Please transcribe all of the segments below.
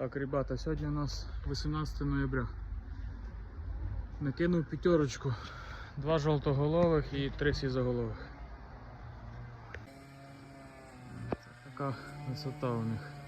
Так, ребята, сьогодні у нас 18 ноября. Накинув п'ятерочку, два жовтоголових і три сізоголових. Така висота у них.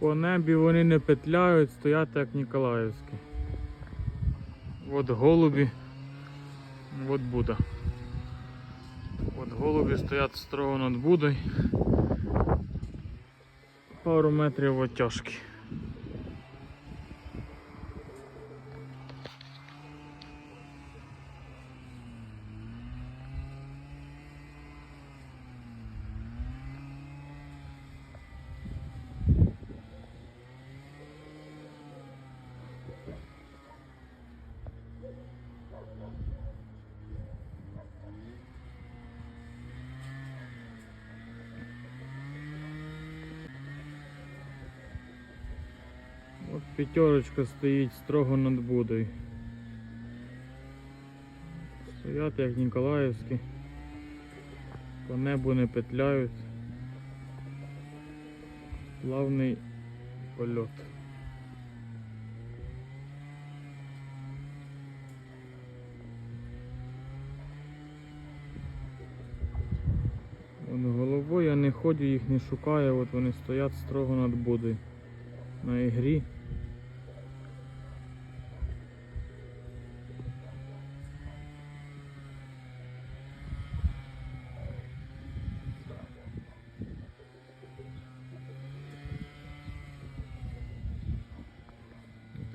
По небі вони не петляють, стоять як Ніколаївські. От голубі, от Буда. От голубі стоять строго над Будою. Пару метрів оттяжки. П'ятерочка стоїть строго над Будою. Стоять як Ніколаївські. По небу не петляють. Плавний польот. Вон головою я не ходю, їх не шукаю, от вони стоять строго над Будою на ігрі.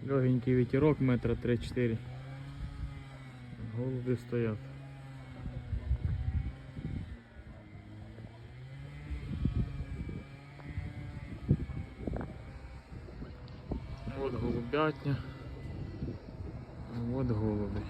Легенький ветерок метра 3-4. Голуби стоять. Вот голубятня. Вот голуби.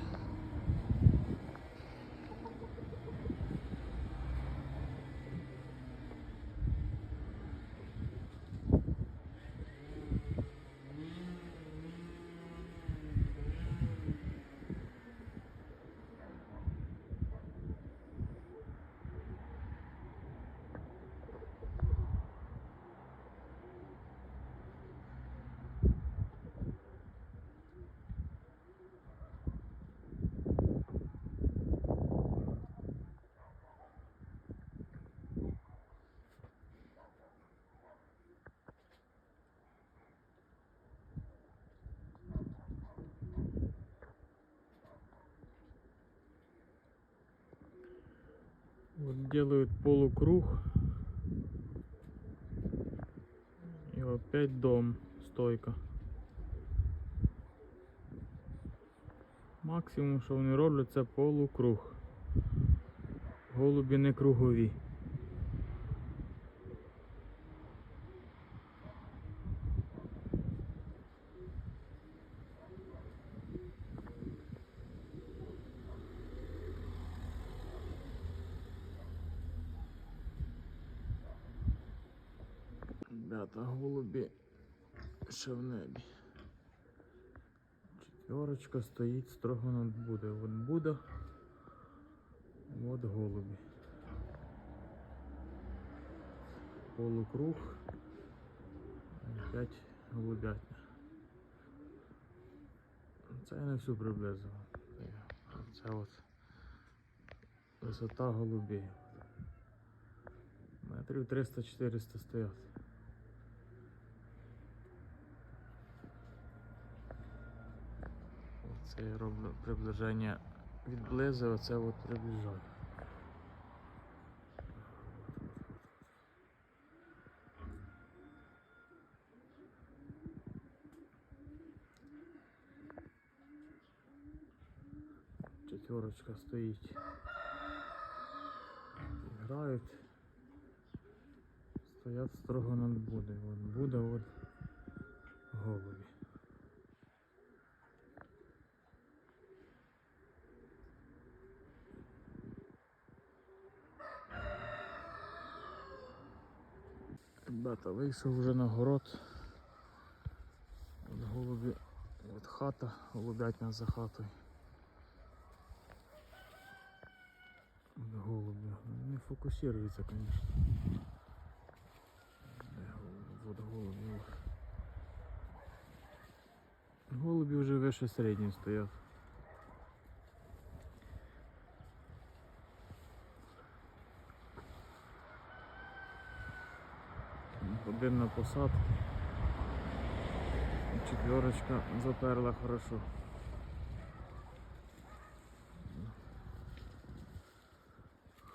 Вот делают полукруг. И опять дом, стойка. Максимум, що вони роблять, це полукруг. Голубі не кругові. Ребята, голубі ще в небі. Четверочка стоїть строго над буде. От Буда, от голубі. Полукруг. Опять голубятня. Це я не всю приблизував. Це от висота голубів. Метрів 300-400 стоять. Це я роблю приближення відблизу, а це от приближаю. Четверочка стоїть. Грають. Стоять строго над буде. От буде от голубі. Ребята, вийшов вже на город. От голубі, от хата, голубять нас за хатою. От голуби. Не фокусується, звісно. От голуби. Голубі вже вище середньої стоять. Один на посадку. Четверочка заперла хорошо.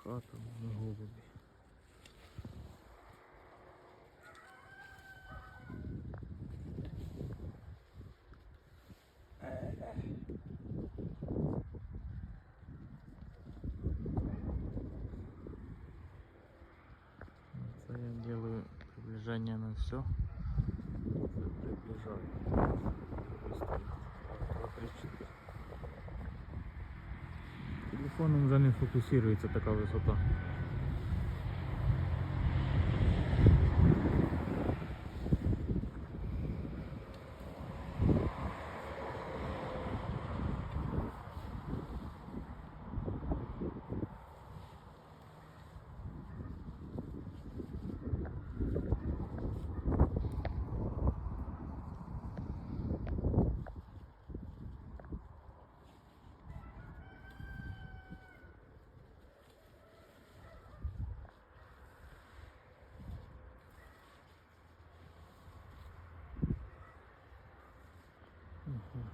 Хата на голубі. Это я делаю приближение на все. Приближаю. Телефоном вже не фокусується така висота. Mm-hmm.